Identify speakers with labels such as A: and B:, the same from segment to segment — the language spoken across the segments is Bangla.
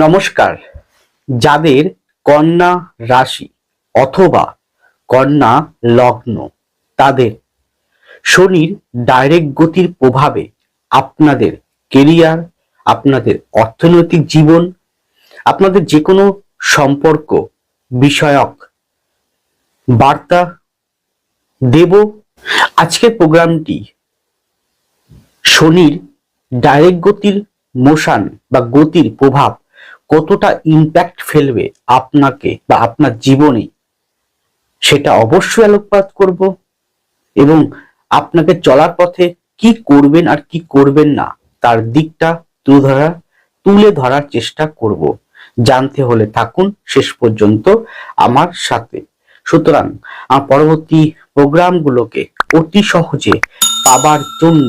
A: নমস্কার। যাদের কন্যা রাশি অথবা কন্যা লগ্ন, তাদের শনির ডাইরেক্ট গতির প্রভাবে আপনাদের কেরিয়ার আপনাদের অর্থনৈতিক জীবন, আপনাদের যে কোনো সম্পর্ক বিষয়ক বার্তা দেব। আজকের প্রোগ্রামটি শনির ডাইরেক্ট গতির মোশন বা গতির প্রভাব কতটা ইম্প্যাক্ট ফেলবে আপনাকে বা আপনার জীবনে, সেটা অবশ্যই আলোকপাত করব এবং আপনাকে চলার পথে কি করবেন আর কি করবেন না, তার দিকটা তুলে ধরা, তুলে ধরার চেষ্টা করব। জানতে হলে থাকুন, শেষ পর্যন্ত আমার সাথে। সুতরাং, আমার পরবর্তী প্রোগ্রামগুলোকে অতি সহজে পাবার জন্য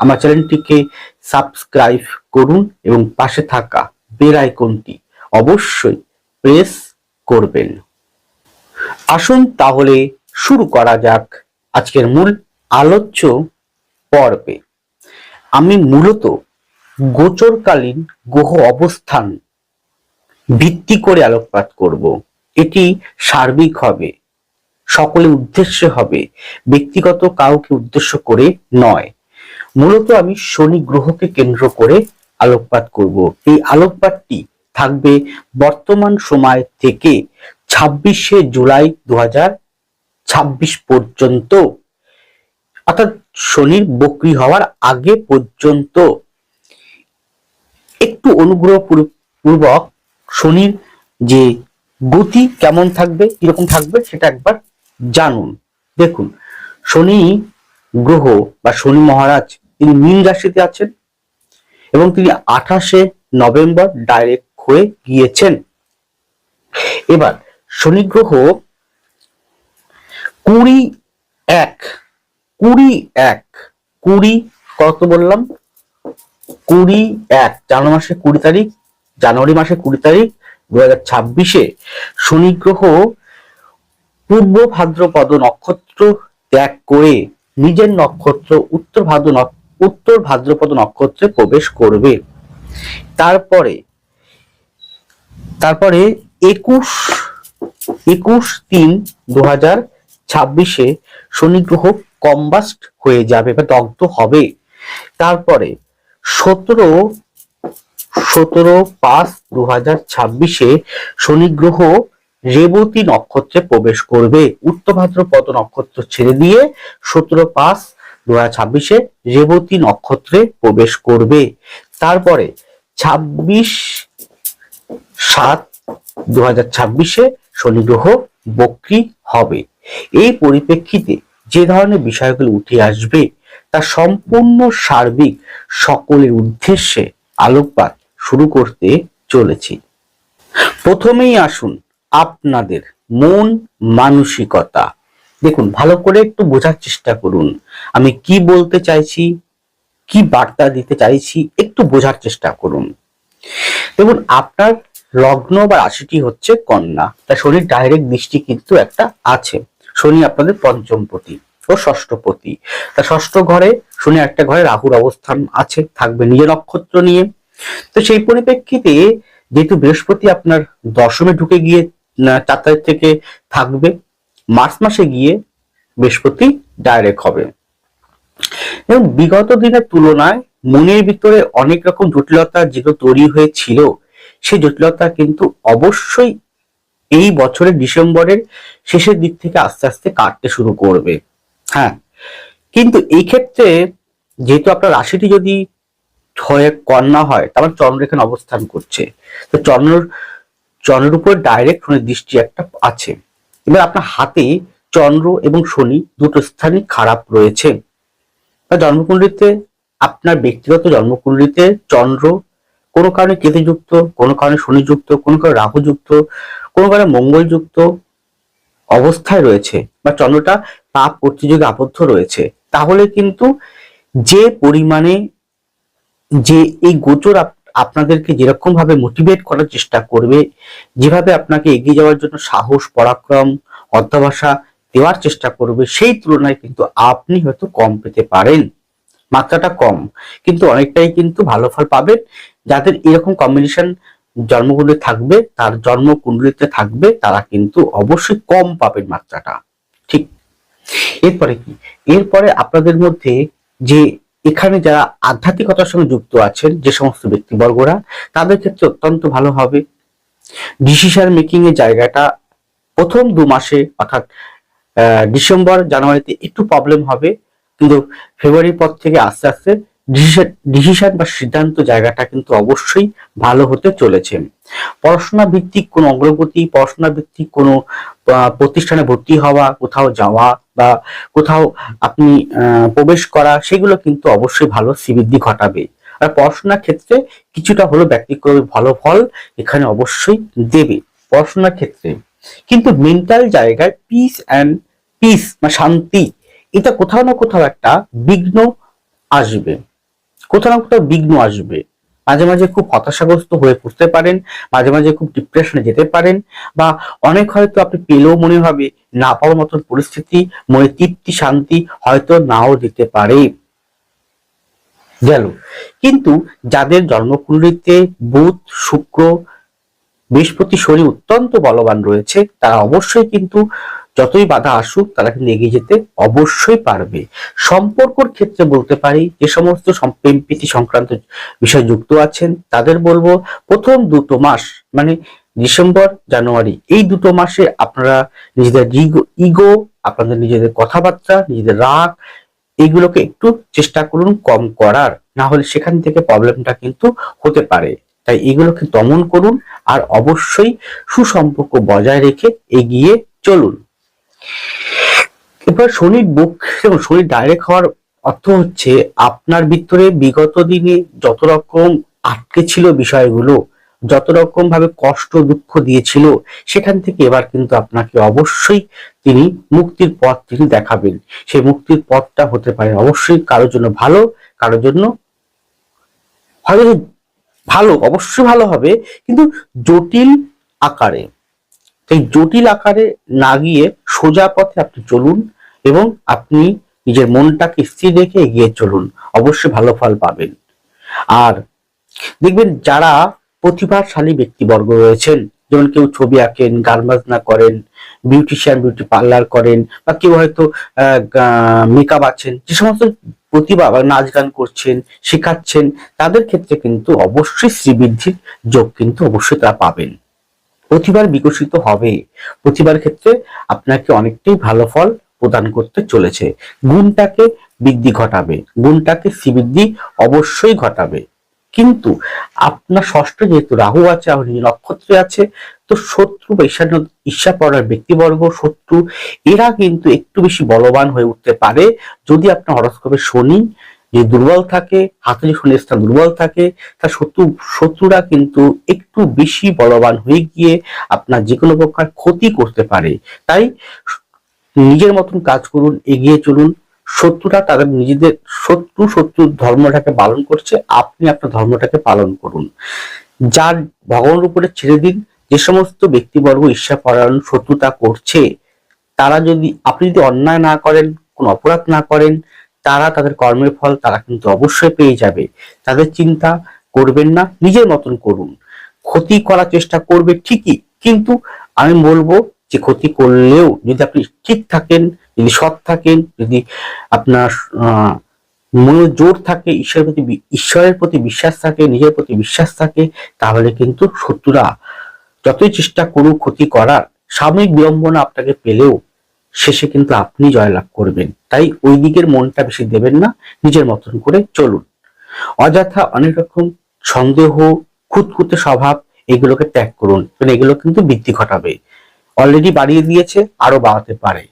A: আমার চ্যানেলটিকে সাবস্ক্রাইব করুন এবং পাশে থাকা বেল আইকনটি অবশ্যই প্রেস করবেন। আসুন তাহলে শুরু করা যাক আজকের মূল আলোচ্য পর্বে। আমি মূলত গোচরকালীন গ্রহ অবস্থান ভিত্তি করে আলোকপাত করব। এটি সার্বিক হবে সকলের উদ্দেশ্যে হবে, ব্যক্তিগত কাউকে উদ্দেশ্য করে নয়। মূলত আমি শনি গ্রহকে কেন্দ্র করে আলোকপাত করব। এই আলোকপাতটি থাকবে বর্তমান সময় থেকে ছাব্বিশে জুলাই দু ছাব্বিশ পর্যন্ত। অর্থাৎ শনির বক্রি হওয়ার আগে পর্যন্ত একটু অনুগ্রহ পূর- পূর্বক শনির যে গতি কেমন থাকবে, কীরকম থাকবে সেটা একবার জানুন। দেখুন, শনি গ্রহ বা শনি মহারাজ তিনি মীন রাশিতে আছেন। এবং তিনি আঠাশে নভেম্বর ডাইরেক্ট হয়ে গিয়েছেন। এবার শনি গ্রহ কুড়ি এক কুড়ি এক, কুড়ি কত বললাম? কুড়ি এক, জানুয়ারি মাসে কুড়ি তারিখ, জানুয়ারি মাসে কুড়ি তারিখ দু হাজার ছাব্বিশে শনি গ্রহ পূর্ব ভাদ্রপদ নক্ষত্র ত্যাগ করে নিজের নক্ষত্র, উত্তর ভাদ্র নক- উত্তর ভাদ্রপদ নক্ষত্রে প্রবেশ করবে। তারপরে তারপরে একুশ একুশ তিন দু হাজার ছাব্বিশে শনি কম্বাস্ট হয়ে যাবে বা দগ্ধ হবে। তারপরে সতেরো সতেরো পাঁচ দু হাজার ছাব্বিশে শনি গ্রহ রেবতী নক্ষত্রে প্রবেশ করবে। উত্তর ভাদ্রপদ নক্ষত্র ছেড়ে দিয়ে সতেরো পাঁচ দু ছাব্বিশে রেবতী নক্ষত্রে প্রবেশ করবে। তারপরে ছাব্বিশ সাত দু ছাব্বিশে শনি গ্রহ বক্রি হবে। এই পরিপ্রেক্ষিতে যে ধরনের বিষয়গুলো উঠে আসবে, তা সম্পূর্ণ সার্বিক সকলের উদ্দেশ্যে আলোকপাত শুরু করতে চলেছি। প্রথমেই আসুন আপনাদের মন মানসিকতা। দেখুন, ভালো করে একটু বোঝার চেষ্টা করুন। আমি কি বলতে চাইছি, কি বার্তা দিতে চাইছি, একটু বোঝার চেষ্টা করুন। দেখুন, আপনার লগ্ন বা রাশিটি হচ্ছে কন্যা। তা শনির ডাইরেক্ট দৃষ্টি কিন্তু একটা আছে। শনি আপনাদের পঞ্চমপতি ও ষষ্ঠপতি। তা ষষ্ঠ ঘরে শনি একটা ঘরে রাহুর অবস্থান আছে, থাকবে নিজের নক্ষত্র নিয়ে। তো সেই পরিপ্রেক্ষিতে যেহেতু বৃহস্পতি আপনার দশমে ঢুকে গিয়ে চার তারিখ থেকে থাকবে মার্চ মাসে গিয়ে বৃহস্পতি ডাইরেক্ট হবে। এবং বিগত দিনের তুলনায় মনের ভিতরে অনেক রকম জটিলতা যেগুলো তৈরি হয়েছিল, সেই জটিলতা কিন্তু অবশ্যই এই বছরের ডিসেম্বরের শেষের দিক থেকে আস্তে আস্তে কাটতে শুরু করবে। হ্যাঁ কিন্তু এই ক্ষেত্রে যেহেতু আপনার রাশিটি যদি হয়ে কন্যা হয়, তার মানে চন্দ্র এখানে অবস্থান করছে। তো চন্দ্র চন্দ্রের উপর ডাইরেক্ট দৃষ্টি একটা আছে। এবার আপনার হাতে চন্দ্র এবং শনি দুটো স্থানই খারাপ রয়েছে। জন্মকুণ্ডলিতে, আপনার ব্যক্তিগত জন্মকুণ্ডলিতে চন্দ্র কোনো কারণে কেতুযুক্ত, কোনো কারণে শনিযুক্ত, কোনো কারণে রাহুযুক্ত, কোনো কারণে মঙ্গলযুক্ত অবস্থায় রয়েছে বা চন্দ্রটা পাপ প্রতিযোগে আবদ্ধ রয়েছে। তাহলে কিন্তু যে পরিমাণে যে এই গোচর আপনাদেরকে যেরকম ভাবে মোটিভেট করার চেষ্টা করবে, যেভাবে আপনাকে এগিয়ে যাওয়ার জন্য সাহস, পরাক্রম, অধ্যবসা দেওয়ার চেষ্টা করবে, সেই তুলনায় কিন্তু আপনি হয়তো কম পেতে পারেন। মাত্রাটা কম। কিন্তু অনেকটাই কিন্তু ভালো ফল পাবেন। যাদের এরকম কম্বিনেশন জন্মকুণ্ডলী থাকবে, তার জন্মকুণ্ডলিতে থাকবে, তারা কিন্তু অবশ্যই কম পাবেন মাত্রাটা। ঠিক। এরপরে কি? এরপরে আপনাদের মধ্যে যে এখানে যারা আধ্যাত্মিকতার সঙ্গে যুক্ত আছেন, যে সমস্ত ব্যক্তিবর্গরা, তাদের ক্ষেত্রে অত্যন্ত ভালো হবে। ডিসিশন মেকিং এর জায়গাটা প্রথম দু মাসে, অর্থাৎ ডিসেম্বর জানুয়ারিতে একটু প্রবলেম হবে। কিন্তু ফেব্রুয়ারির পর থেকে আস্তে আস্তে ডিসিশন বা সিদ্ধান্ত জায়গাটা কিন্তু অবশ্যই ভালো হতে চলেছে। পড়াশোনা ভিত্তিক কোনো অগ্রগতি, পড়াশোনা ভিত্তিক কোনো প্রতিষ্ঠানে ভর্তি হওয়া, কোথাও যাওয়া বা কোথাও আপনি প্রবেশ করা, সেগুলো কিন্তু অবশ্যই ভালো শ্রীবৃদ্ধি ঘটাবে। আর পড়াশোনার ক্ষেত্রে কিছুটা হলো ব্যক্তিক্রমে ভালো ফল এখানে অবশ্যই দেবে পড়াশোনার ক্ষেত্রে। কিন্তু মেন্টাল জায়গায় পিস অ্যান্ড পিস বা শান্তি, এটা কোথাও না কোথাও একটা বিঘ্ন আসবে। কোথাও না কোথাও বিঘ্ন আসবে। মাঝে মাঝে খুব হতাশাগ্রস্ত হয়ে পড়তে পারেন, মাঝে মাঝে খুব ডিপ্রেশনে যেতে পারেন, বা অনেক হয়তো আপনি পেলেও মনে হবে না পাওয়ার মতন পরিস্থিতি, মনে তৃপ্তি, শান্তি হয়তো নাও দিতে পারে। গেল। কিন্তু যাদের জন্মকুণ্ডলিতে বুধ, শুক্র, বৃহস্পতি, শনি অত্যন্ত বলবান রয়েছে, তারা অবশ্যই কিন্তু যতই বাধা আসুক, তারা কিন্তু এগিয়ে যেতে অবশ্যই পারবে। সম্পর্কর ক্ষেত্রে বলতে পারি, যে সমস্ত প্রেম প্রীতি সংক্রান্ত বিষয় যুক্ত আছেন, তাদের বলব, প্রথম দুটো মাস মানে ডিসেম্বর, জানুয়ারি, এই দুটো মাসে আপনারা নিজেদের ইগো আপনাদের নিজেদের কথাবার্তা, নিজেদের রাগ এইগুলোকে একটু চেষ্টা করুন কম করার। না হলে সেখান থেকে প্রবলেমটা কিন্তু হতে পারে। তাই এগুলোকে দমন করুন আর অবশ্যই সুসম্পর্ক বজায় রেখে এগিয়ে চলুন। এবার শনির বুক এবং শনির ডাইরেক্ট হওয়ার অর্থ হচ্ছে আপনার ভিতরে বিগত দিনে যত রকম আটকে ছিল বিষয়গুলো, যত রকম ভাবে কষ্ট, দুঃখ দিয়েছিল, সেখান থেকে এবার কিন্তু আপনাকে অবশ্যই তিনি মুক্তির পথ তিনি দেখাবেন। সেই মুক্তির পথটা হতে পারে অবশ্যই কারোর জন্য ভালো, কারোর জন্য হয়তো ভালো, অবশ্যই ভালো হবে, কিন্তু জটিল আকারে। সেই জটিল আকারে না গিয়ে সোজা পথে আপনি চলুন এবং আপনি নিজের মনটাকে স্থির রেখে এগিয়ে চলুন। অবশ্যই ভালো ফল পাবেন। আর দেখবেন যারা প্রতিভাশালী ব্যক্তিবর্গ রয়েছেন, যেমন কেউ ছবি আঁকেন, গান বাজনা করেন বিউটিশিয়ান বিউটি পার্লার করেন, বা কেউ হয়তো মেকআপ আছেন, যে সমস্ত প্রতিভা বা নাচ গান করছেন, শেখাচ্ছেন, তাদের ক্ষেত্রে কিন্তু অবশ্যই শ্রীবৃদ্ধির যোগ কিন্তু অবশ্যই তারা পাবেন। প্রতিবার বিকশিত হবে। প্রতিবার ক্ষেত্রে আপনাকে অনেকটাই ভালো ফল প্রদান করতে চলেছে। গুণটাকে বৃদ্ধি ঘটাবে। গুণটাকে শ্রীবৃদ্ধি অবশ্যই ঘটাবে। কিন্তু আপনার ষষ্ঠ যেহেতু রাহু আছে আর নক্ষত্রে আছে, তো শত্রু বা ঈর্ষা পড়ার ব্যক্তিবর্গ, শত্রু, এরা কিন্তু একটু বেশি বলবান হয়ে উঠতে পারে। যদি আপনার হরস্কোপে শনি যে দুর্বল থাকে হাতে যে শনির স্থান দুর্বল থাকে, তার শত্রু, শত্রুরা কিন্তু একটু বেশি বলবান হয়ে গিয়ে আপনার যে কোনো প্রকার ক্ষতি করতে পারে। তাই নিজের মতন কাজ করুন, এগিয়ে চলুন। শত্রুরা তাদের নিজেদের শত্রু, শত্রুর ধর্মটাকে পালন করছে, আপনি আপনার ধর্মটাকে পালন করুন। যার ভগবানের উপরে ছেড়ে দিন, যে সমস্ত ব্যক্তিবর্গ ঈর্ষা পরায়ণ শত্রুতা করছে, তারা যদি, আপনি যদি অন্যায় না করেন, কোন অপরাধ না করেন তারা তাদের কর্মের ফল তারা কিন্তু অবশ্যই পেয়ে যাবে। তাদের চিন্তা করবেন না, নিজের মতন করুন। ক্ষতি করার চেষ্টা করবে ঠিকই, কিন্তু আমি বলব যে ক্ষতি করলেও যদি আপনি ঠিক থাকেন, যদি সৎ থাকেন, যদি আপনার মনে জোর থাকে, ঈশ্বরের প্রতি ঈশ্বরের প্রতি বিশ্বাস থাকে, নিজের প্রতি বিশ্বাস থাকে, তাহলে কিন্তু শত্রুরা যতই চেষ্টা করুক ক্ষতি করার, সাময়িক বিড়ম্বনা আপনাকে পেলেও শেষে কিন্তু আপনি জয়লাভ করবেন। তাই ওই দিকের মনটা বেশি দেবেন না, নিজের মতন করে চলুন। অযথা অনেক রকম সন্দেহ, খুঁতখুঁতে স্বভাব এগুলোকে ত্যাগ করুন, কারণ এগুলো কিন্তু বৃদ্ধি ঘটাবে। অলরেডি বাড়িয়ে দিয়েছে, আরও বাড়াতে পারে।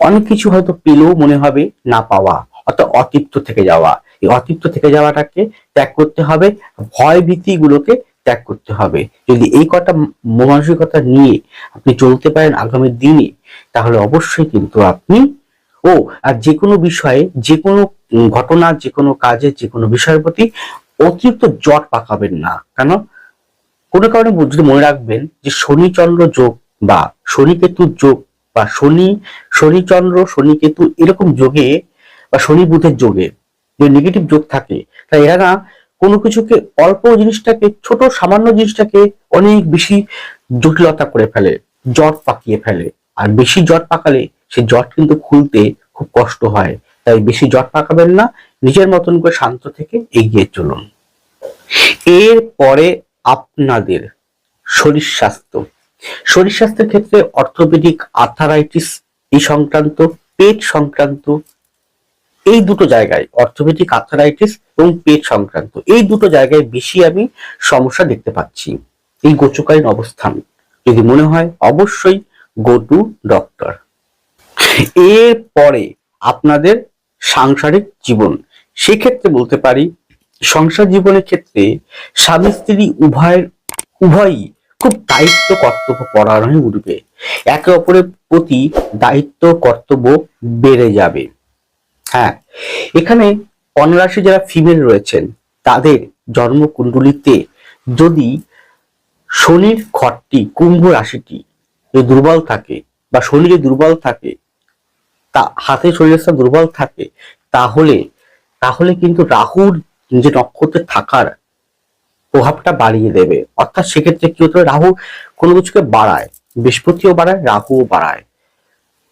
A: অনেক কিছু হয়তো পেলেও মনে হবে না পাওয়া অর্থাৎ অতৃপ্ত থেকে যাওয়া। এই অতৃপ্ত থেকে যাওয়াটাকে ত্যাগ করতে হবে ভয় ভীতি গুলোকে ত্যাগ করতে হবে। যদি এই কটা মানসিকতা নিয়ে আপনি চলতে পারেন আগামী দিনে তাহলে অবশ্যই কিন্তু আপনি, ও, আর যে কোনো বিষয়ে যে কোনো ঘটনা যে কোনো কাজে যে কোনো বিষয়ের প্রতি অতিরিক্ত জট পাকাবেন না। কেন? কোনো কারণে যদি মনে রাখবেন যে শনি চন্দ্র যোগ বা শনি কেতুর যোগ বা শনি শনি চন্দ্র শনি কেতু এরকম যোগে বা শনি বুধের যোগে যে নেগেটিভ যোগ থাকে তাই এরা না কোনো কিছুকে, অল্প জিনিসটাকে, ছোট সামান্য জিনিসটাকে অনেক বেশি জটিলতা করে ফেলে, জট পাকিয়ে ফেলে। আর বেশি জট পাকালে সে জট কিন্তু খুলতে খুব কষ্ট হয়। তাই বেশি জট পাকাবেন না, নিজের মতন করে শান্ত থেকে এগিয়ে চলুন। এর পরে আপনাদের শরীর স্বাস্থ্য। শরীর স্বাস্থ্যের ক্ষেত্রে অর্থোপেডিক আর্থারাইটিস, এই সংক্রান্ত, পেট সংক্রান্ত, এই দুটো জায়গায় অর্থোপেডিক আর্থারাইটিস এবং পেট সংক্রান্ত, এই দুটো জায়গায় বেশি আমি সমস্যা দেখতে পাচ্ছি। এই গোচকালীন অবস্থান, যদি মনে হয় অবশ্যই গো টু ডক্টর এর পরে আপনাদের সাংসারিক জীবন। সেক্ষেত্রে বলতে পারি, সংসার জীবনের ক্ষেত্রে স্বামী স্ত্রী উভয়ের, উভয়ই খুব দায়িত্ব কর্তব্য পরায়ণ উঠবে একে অপরের প্রতি দায়িত্ব কর্তব্য বেড়ে যাবে। হ্যাঁ এখানে কন্যারাশি যারা ফিমেল রয়েছেন, তাদের জন্মকুণ্ডলিতে যদি শনির ঘরটি, কুম্ভ রাশিটি যদি দুর্বল থাকে বা যদি দুর্বল থাকে, তা হাতে শরীরের সাথে দুর্বল থাকে, তাহলে তাহলে কিন্তু রাহুর যে নক্ষত্রে থাকার প্রভাবটা বাড়িয়ে দেবে। অর্থাৎ সেক্ষেত্রে কি হতে রাহু কোনো কিছুকে বাড়ায়, বৃহস্পতিও বাড়ায়, রাহুও বাড়ায়।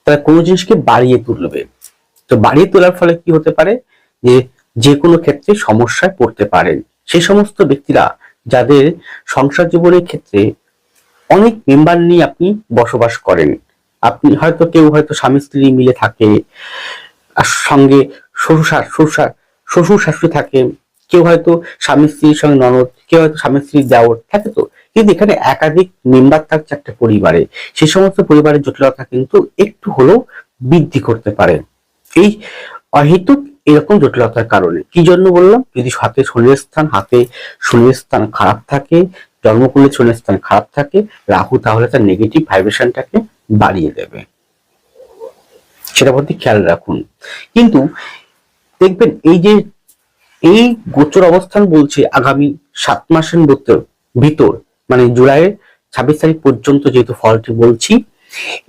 A: তাহলে কোনো জিনিসকে বাড়িয়ে তুলবে। তো বাড়িয়ে তোলার ফলে কি হতে পারে? যে যে কোনো ক্ষেত্রে সমস্যায় পড়তে পারেন সেই সমস্ত ব্যক্তিরা যাদের সংসার জীবনের ক্ষেত্রে অনেক মেম্বার নিয়ে আপনি বসবাস করেন। আপনি হয়তো কেউ হয়তো স্বামী, স্ত্রী মিলে থাকে, আর সঙ্গে শ্বশুর শ্বশুর শ্বশুর শাশুড়ি থাকে, কেউ হয়তো স্বামী, স্ত্রীর সঙ্গে ননদ, কেউ হয়তো স্বামী স্ত্রীর দেওর থাকে তো। কিন্তু এখানে একাধিক মেম্বার থাকছে একটা পরিবারে। সে সমস্ত পরিবারের জটিলতা কিন্তু একটু হলেও বৃদ্ধি করতে পারে। এই অহেতুক এরকম জটিলতার কারণে। কি জন্য বললাম? যদি হাতে শনির স্থান, হাতে শনির স্থান খারাপ থাকে জন্মকুলে শনির স্থান খারাপ থাকে, রাহু তাহলে তার নেগেটিভ ভাইব্রেশনটাকে বাড়িয়ে দেবে। সেটা প্রতি খেয়াল রাখুন। কিন্তু দেখবেন এই যে, এই গোচর অবস্থান বলছে আগামী সাত মাসের ভিতর ভিতর মানে জুলাইয়ের ছাব্বিশ তারিখ পর্যন্ত যেহেতু ফলটি বলছি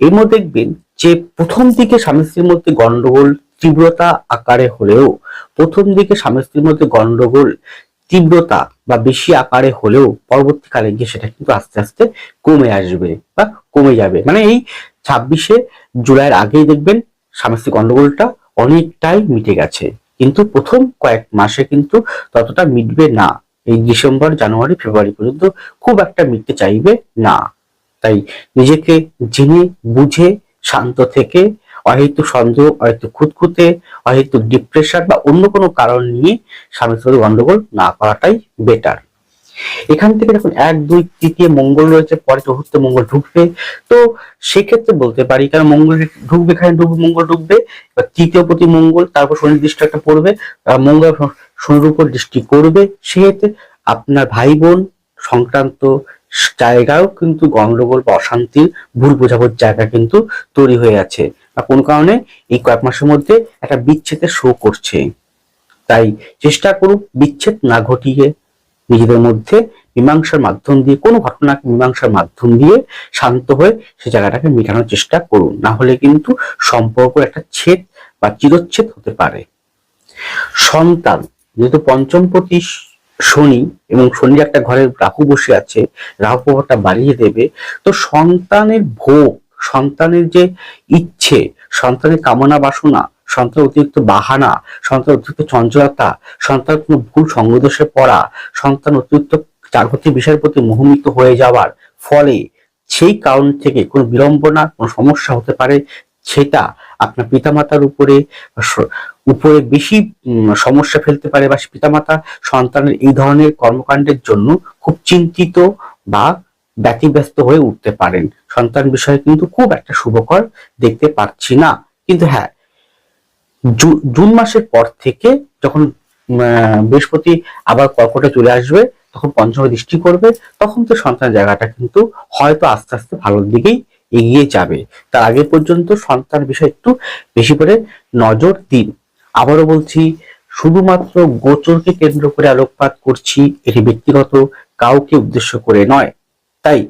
A: এর মধ্যে দেখবেন যে প্রথম দিকে স্বামী স্ত্রীর মধ্যে গন্ডগোল তীব্রতা আকারে হলেও প্রথম দিকে স্বামী স্ত্রীর মধ্যে গন্ডগোল তীব্রতা বা বেশি আকারে হলেও পরবর্তীকালে গিয়ে সেটা কিন্তু আস্তে আস্তে কমে আসবে বা কমে যাবে। মানে এই ছাব্বিশে জুলাইয়ের আগেই দেখবেন স্ত্রী গন্ডগোলটা অনেকটাই মিটে গেছে। কিন্তু প্রথম কয়েক মাসে কিন্তু ততটা মিটবে না। এই ডিসেম্বর, জানুয়ারি, ফেব্রুয়ারি পর্যন্ত খুব একটা মিটতে চাইবে না। তাই নিজেকে জেনে, বুঝে, শান্ত থেকে অহেতু সন্দেহ অহেতু খুঁতখুঁতে অহেতু ডিপ্রেশন বা অন্য কোনো কারণ নিয়ে স্বামী স্ত্রী গন্ডগোল না করাটাই বেটার এখান থেকে যখন এক, দুই, তৃতীয় মঙ্গল রয়েছে, পরে চতুর্থ মঙ্গল ঢুকবে। তো সেক্ষেত্রে বলতে পারি কারণ মঙ্গল ঢুকবে, এখানে ঢুকবে মঙ্গল ঢুকবে, এবার তৃতীয় প্রতি মঙ্গল, তারপর শনি দৃষ্টি একটা পড়বে মঙ্গল শনির উপর দৃষ্টি করবে, সেক্ষেত্রে আপনার ভাই বোন সংক্রান্ত জায়গাও কিন্তু গন্ডগোল বা অশান্তির ভুল বোঝাবুঝ জায়গা কিন্তু তৈরি হয়ে আছে। বা কোনো কারণে এই কয়েক মাসের মধ্যে একটা বিচ্ছেদের শো করছে। তাই চেষ্টা করুক বিচ্ছেদ না ঘটিয়ে নিজেদের মধ্যে মীমাংসার মাধ্যম দিয়ে, কোনো ঘটনাকে মীমাংসার মাধ্যম দিয়ে শান্ত হয়ে সে জায়গাটাকে মেটানোর চেষ্টা করুন। না হলে কিন্তু সম্পর্ক একটা ছেদ বা চিরচ্ছেদ হতে পারে। সন্তান, যেহেতু পঞ্চমপতি শনি এবং শনির একটা ঘরের রাহু বসে আছে, রাহু প্রভাবটা বাড়িয়ে দেবে, তো সন্তানের ভোগ সন্তানের যে ইচ্ছে, সন্তানের কামনা বাসনা সন্তান অতিরিক্ত বাহানা সন্তান অতিরিক্ত চঞ্চলতা সন্তান কোনো ভুল সঙ্গদোষে পড়া, সন্তান অতিরিক্ত জাগতিক বিষয়ের প্রতি মোহমিত হয়ে যাওয়ার ফলে সেই কারণ থেকে কোনো বিড়ম্বনা কোনো সমস্যা হতে পারে, সেটা আপনার পিতামাতার উপরে উপরে বেশি সমস্যা ফেলতে পারে বা পিতামাতা সন্তানের এই ধরনের কর্মকাণ্ডের জন্য খুব চিন্তিত বা ব্যতিব্যস্ত হয়ে উঠতে পারেন। সন্তান বিষয়ে কিন্তু খুব একটা শুভকর দেখতে পাচ্ছি না। কিন্তু হ্যাঁ জুন মাসের পর থেকে যখন বৃহস্পতি আবার কর্কটে চলে আসবে, তখন পঞ্চম দৃষ্টি করবে, তখন তো সন্তান জায়গাটা কিন্তু হয়তো আস্তে আস্তে ভালোর দিকেই এগিয়ে যাবে। তার আগে পর্যন্ত সন্তান বিষয়ে একটু বেশি করে নজর দিন। আবারও বলছি, শুধুমাত্র গোচরকে কেন্দ্র করে আলোকপাত করছি এটি ব্যক্তিগত, কাউকে উদ্দেশ্য করে নয়। তাই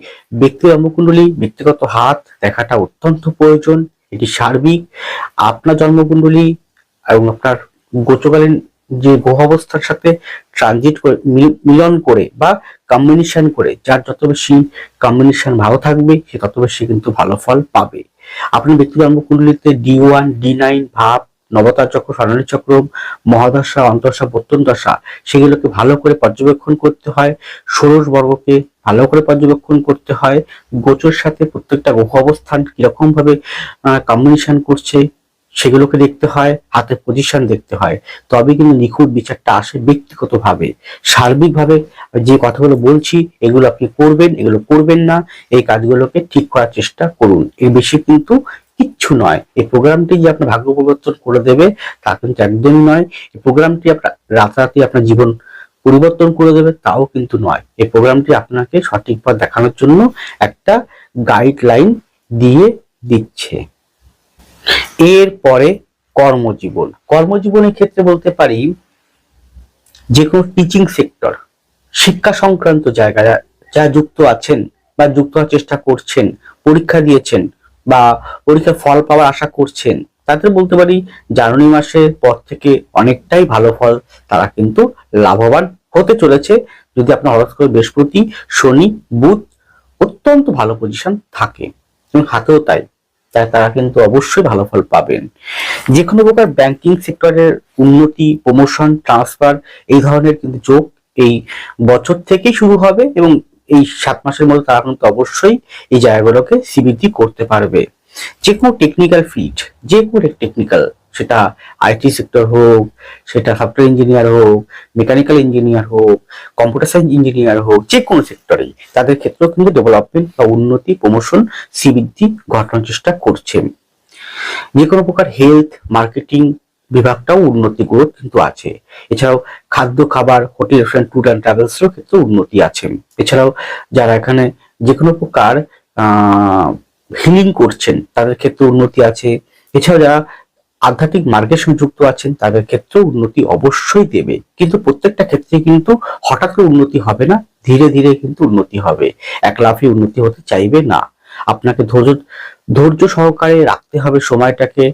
A: ব্যক্তি জন্মকুণ্ডলী ব্যক্তিগত হাত দেখাটা অত্যন্ত প্রয়োজন, এটি সার্বিক। আপনার জন্মকুণ্ডলী এবং আপনার গোচকালীন যে গ্রহ অবস্থার সাথে ট্রানজিট করে মিলন করে বা কম্বিনেশন করে, যার যত বেশি কম্বিনেশন ভালো থাকবে, সে তত বেশি কিন্তু ভালো ফল পাবে। আপনি ব্যক্তি জন্মকুণ্ডলিতে ডি ওয়ান ডি নাইন ভাব নবতার চক্র, স্বর্ণালী চক্র, মহাদশা, অন্তর্দশা বর্তন দশা, সেগুলোকে ভালো করে পর্যবেক্ষণ করতে হয়। ষোড়শ বর্গকে ভালো করে পর্যবেক্ষণ করতে হয়। গোচর সাথে প্রত্যেকটা গ্রহ অবস্থান কীরকম ভাবে কম্বিনেশন করছে, সেগুলোকে দেখতে হয় হাতের পজিশন দেখতে হয়। তবে কিন্তু নিখুঁত বিচারটা আসে ব্যক্তিগতভাবে। সার্বিকভাবে যে কথাগুলো বলছি, এগুলো আপনি করবেন, এগুলো করবেন না, এই কাজগুলোকে ঠিক করার চেষ্টা করুন। এর বেশি কিন্তু কিচ্ছু নয়। এই প্রোগ্রামটি যে আপনার ভাগ্য পরিবর্তন করে দেবে, তা কিন্তু একদমই নয়। এই প্রোগ্রামটি আপনার রাতারাতি আপনার জীবন পরিবর্তন করে দেবে, তাও কিন্তু নয়। এই প্রোগ্রামটি আপনাকে সঠিক পথ দেখানোর জন্য একটা গাইডলাইন দিয়ে দিচ্ছে। এরপরে কর্মজীবন। কর্মজীবনের ক্ষেত্রে বলতে পারি, যে কোনো টিচিং সেক্টর শিক্ষা সংক্রান্ত জায়গায় যা যুক্ত আছেন বা যুক্ত হওয়ার চেষ্টা করছেন, পরীক্ষা দিয়েছেন বা পরীক্ষার ফল পাওয়ার আশা করছেন, তাদের বলতে পারি জানুয়ারি মাসের পর থেকে অনেকটাই ভালো ফল তারা কিন্তু লাভবান হতে চলেছে। যদি আপনার হরস্কোপে বৃহস্পতি, শনি, বুধ অত্যন্ত ভালো পজিশন থাকে এবং হাতেও তাই তাই তারা কিন্তু অবশ্যই ভালো ফল পাবেন। যে কোনো প্রকার ব্যাংকিং সেক্টরের উন্নতি প্রমোশন ট্রান্সফার এই ধরনের কিন্তু যোগ এই বছর থেকেই শুরু হবে এবং এই সাত মাসের মধ্যে তারা কিন্তু অবশ্যই এই জায়গাগুলোকে সিবিটি করতে পারবে। যে কোনো টেকনিক্যাল ফিল্ড যে কোনো টেকনিক্যাল সেটা আইটি সেক্টর হোক, সেটা সফটওয়্যার ইঞ্জিনিয়ার হোক মেকানিক্যাল ইঞ্জিনিয়ার হোক কম্পিউটার সায়েন্স ইঞ্জিনিয়ার হোক, যে কোনো সেক্টরেই তাদের ক্ষেত্রেও কিন্তু ডেভেলপমেন্ট বা উন্নতি প্রমোশন শ্রীবৃদ্ধি ঘটানোর চেষ্টা করছেন যে কোনো প্রকার হেলথ মার্কেটিং বিভাগটাও উন্নতি গ্রোথ কিন্তু আছে। এছাড়াও খাদ্য, খাবার, হোটেল রেস্টুরেন্ট ট্যুর অ্যান্ড ট্রাভেলসেরও ক্ষেত্রে উন্নতি আছে। এছাড়াও যারা এখানে যে কোনো প্রকার হিলিং করছেন, তাদের ক্ষেত্রে উন্নতি আছে। এছাড়াও যারা আধ্যাত্মিক মার্গের সঙ্গে যুক্ত আছেন, তাদের ক্ষেত্রেও উন্নতি অবশ্যই দেবে। কিন্তু প্রত্যেকটা ক্ষেত্রে কিন্তু হঠাৎ করে উন্নতি হবে না, ধীরে ধীরে কিন্তু উন্নতি হবে। এক লাফে উন্নতি হতে চাইবে না। আপনাকে ধৈর্য ধৈর্য সহকারে রাখতে হবে সময়টাকে।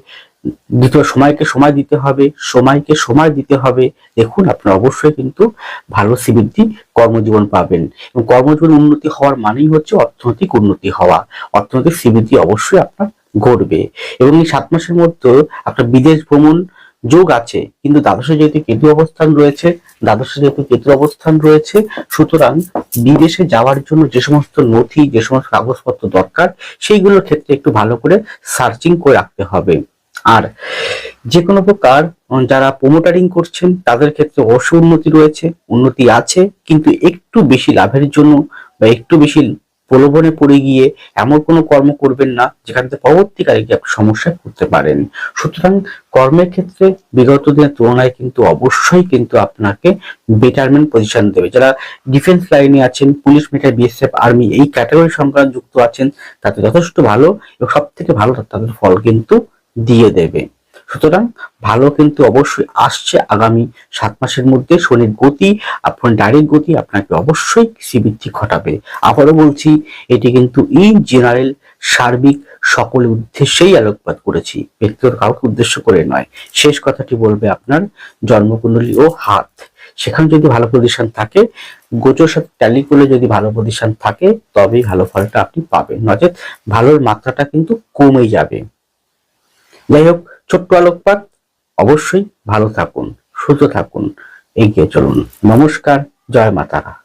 A: দ্বিতীয় সময়কে সময় দিতে হবে, সময়কে সময় দিতে হবে। দেখুন, আপনার অবশ্যই কিন্তু ভালো শ্রীবৃদ্ধি কর্মজীবন পাবেন। এবং কর্মজীবন উন্নতি হওয়ার মানেই হচ্ছে অর্থনৈতিক উন্নতি হওয়া। অর্থনৈতিক শ্রীবৃদ্ধি অবশ্যই আপনার ঘটবে। এবং এই সাত মাসের মধ্যে আপনার বিদেশ ভ্রমণ যোগ আছে, কিন্তু দ্বাদশে যেহেতু কেতু অবস্থান রয়েছে, দ্বাদশে যেহেতু কেতু অবস্থান রয়েছে, সুতরাং বিদেশে যাওয়ার জন্য যে সমস্ত নথি, যে সমস্ত কাগজপত্র দরকার, সেইগুলোর ক্ষেত্রে একটু ভালো করে সার্চিং করে রাখতে হবে। আর যে কোনো প্রকার যারা প্রোমোটারিং করছেন, তাদের ক্ষেত্রে অবশ্য উন্নতি রয়েছে, উন্নতি আছে, কিন্তু একটু বেশি লাভের জন্য বা একটু বেশি প্রলোভনে পড়ে গিয়ে এমন কোনো কর্ম করবেন না, যেখান থেকে পরবর্তীকালে গিয়ে সমস্যায় পড়তে পারেন। সুতরাং কর্মের ক্ষেত্রে বিগত দিনের তুলনায় কিন্তু অবশ্যই কিন্তু আপনাকে বেটারমেন্ট পজিশন দেবে। যারা ডিফেন্স লাইনে আছেন পুলিশ মিলিটারি বিএসএফ আর্মি এই ক্যাটাগরি সংক্রান্ত যুক্ত আছেন তাতে যথেষ্ট ভালো এবং সব থেকে ভালো তাদের ফল কিন্তু দিয়ে দেবে। সুতরাং ভালো কিন্তু অবশ্যই আসছে আগামী সাত মাসের মধ্যে শনির গতি, আপনার ডাইরেক্ট গতি আপনাকে অবশ্যই শ্রীবৃদ্ধি ঘটাবে। আবারও বলছি, এটি কিন্তু ইন জেনারেল সার্বিক সকলের উদ্দেশ্যেই আলোকপাত করেছি। ব্যক্তিগত কাউকে উদ্দেশ্য করে নয়। শেষ কথাটি বলবে আপনার জন্মকুণ্ডলী ও হাত। সেখানে যদি ভালো পজিশন থাকে, গোচর সাথে ট্যালি করলে যদি ভালো পজিশন থাকে, তবেই ভালো ফলটা আপনি পাবেন। নচেত ভালোর মাত্রাটা কিন্তু কমে যাবে। যাই হোক ছোট্ট আলোকপাত অবশ্যই ভালো থাকুন সুস্থ থাকুন এগিয়ে চলুন। নমস্কার জয় মাতারা।